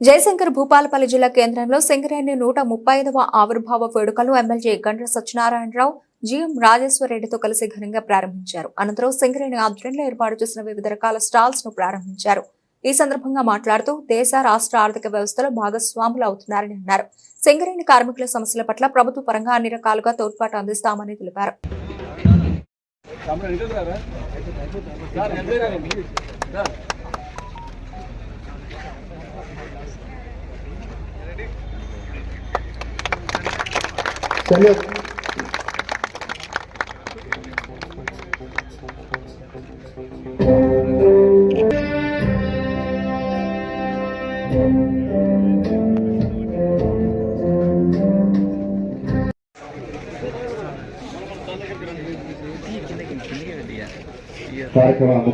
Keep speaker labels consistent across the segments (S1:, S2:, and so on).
S1: జయశంకర్ భూపాలపల్లి జిల్లా కేంద్రంలో సింగరేణి నూట ముప్పై ఐదవ ఆవిర్భావ వేడుకలు ఎమ్మెల్యే గండ్ర సత్యనారాయణరావు జిఎం రాజేశ్వరరెడ్డితో కలిసి ఘనంగా ప్రారంభించారు. అనంతరం సింగరేణి ఆధ్వర్యంలో ఏర్పాటు చేసిన వివిధ రకాల స్టాల్స్ను ప్రారంభించారు. ఈ సందర్భంగా మాట్లాడుతూ దేశ రాష్ట్ర ఆర్థిక వ్యవస్థలో భాగస్వాములు అవుతున్నారని అన్నారు. సింగరేణి కార్మికుల సమస్యల పట్ల ప్రభుత్వ పరంగా అన్ని రకాలుగా తోడ్పాటు అందిస్తామని తెలిపారు.
S2: Salud.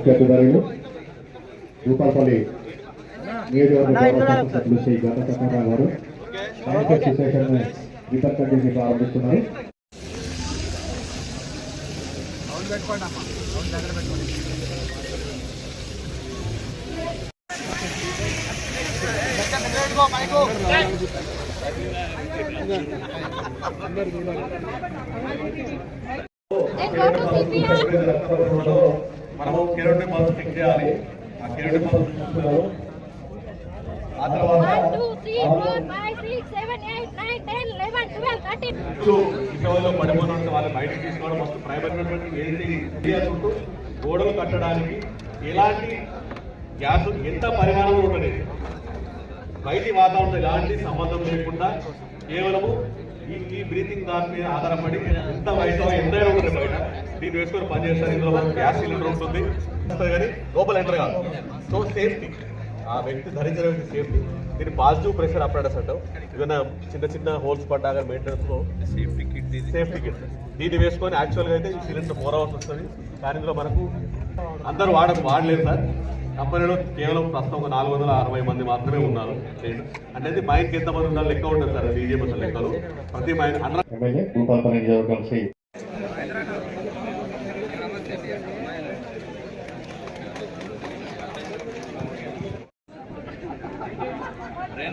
S2: Kita kembali. Lupa poli. Nih dia nah, orang session వితర్కం చేసి ప్రారంభిస్తున్నారు
S3: మనము కిరోటి మందు చెక్ చేయాలి. ఆ కిరోటి మందు చూసుకున్నాము ఆ తర్వాత
S4: One,
S3: పడిపోయిన వాళ్ళు బయటకు తీసుకోవడం మస్తు ప్రైవేట్ ఏదైతే చుట్టూ గోడలు కట్టడానికి ఎలాంటి గ్యాస్ ఎంత పరిమాణంలో ఉంటుంది బయటి వాతావరణం ఎలాంటి సంబంధం లేకుండా కేవలము ఈ ఈ బ్రీతింగ్ దాని మీద ఆధారపడి ఎంత వయసు ఎంత ఉంటుంది బయట దీన్ని వేసుకొని పనిచేస్తారు ఇందులో గ్యాస్ సిలిండర్ ఉంటుంది కానీ లోపల ఎంటర్ కాదు సో సేఫ్టీ ఆ వ్యక్తి ధరించిన వ్యక్తి సేఫ్టీ దీన్ని పాజిటివ్ ప్రెషర్ అప్రాడస్ అంటాం ఏదైనా చిన్న చిన్న హోల్స్ పడ్డా కానీ మెయింటెనెన్స్లో సేఫ్టీ కిట్ సేఫ్టీ కిట్ దీన్ని వేసుకొని యాక్చువల్గా అయితే ఈ సిలిండర్ ఫోర్ అవర్స్ వస్తుంది. కానీ ఇందులో మనకు అందరూ వాడ వాడలేదు సార్. కంపెనీలో కేవలం ప్రస్తుతం ఒక నాలుగు వందల అరవై మంది మాత్రమే ఉన్నారు అంటే మైండ్కి ఎంతమంది ఉన్నారు లెక్క ఉంటుంది సార్. బస్ లెక్కలు. ప్రతి మైండ్ అన్న
S2: ఎమ్మెల్యే భూపాలపల్లి నియోజకవర్గం శ్రీ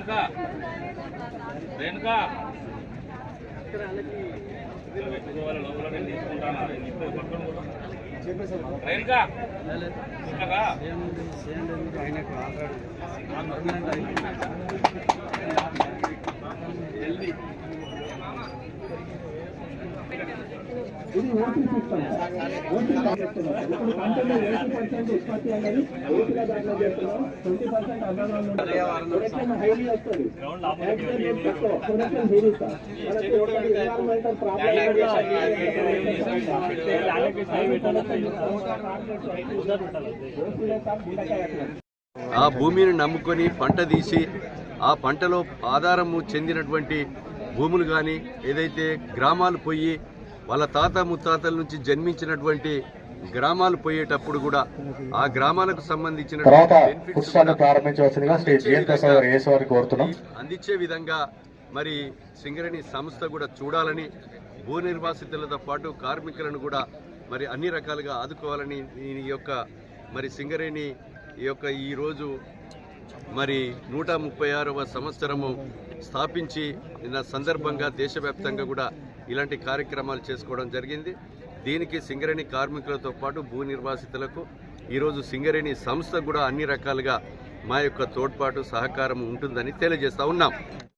S5: రేణుకా. రేణుకా. రేణుకా. ఇక్కడ
S6: ఓటీ సిస్టమ్ ఓటీ ఇప్పుడు ఎయిటీ పర్సెంట్ ఉత్పత్తి అనేది దాంట్లో చేస్తున్నాం ట్వంటీ పర్సెంట్ హైలీ వస్తుంది ప్రొడక్షన్ హైలీ ఎన్విరాన్మెంటల్ ప్రాబ్లం
S7: ఆ భూమిని నమ్ముకొని పంట తీసి ఆ పంటలో ఆధారము చెందినటువంటి భూములు కానీ ఏదైతే గ్రామాలు పోయి వాళ్ళ తాత ముత్తాతల నుంచి జన్మించినటువంటి గ్రామాలు పోయేటప్పుడు కూడా ఆ గ్రామాలకు సంబంధించిన అందించే విధంగా మరి సింగరేణి సంస్థ కూడా చూడాలని భూ నిర్వాసితులతో పాటు కార్మికులను కూడా మరి అన్ని రకాలుగా ఆదుకోవాలని ఈ యొక్క మరి సింగరేణి ఈ యొక్క ఈరోజు మరి నూట ముప్పై ఆరవ సంవత్సరము స్థాపించి నిన్న సందర్భంగా దేశవ్యాప్తంగా కూడా ఇలాంటి కార్యక్రమాలు చేసుకోవడం జరిగింది. దీనికి సింగరేణి కార్మికులతో పాటు భూ నిర్వాసితులకు ఈరోజు సింగరేణి సంస్థ కూడా అన్ని రకాలుగా మా యొక్క తోడ్పాటు సహకారం ఉంటుందని తెలియజేస్తూ ఉన్నాం.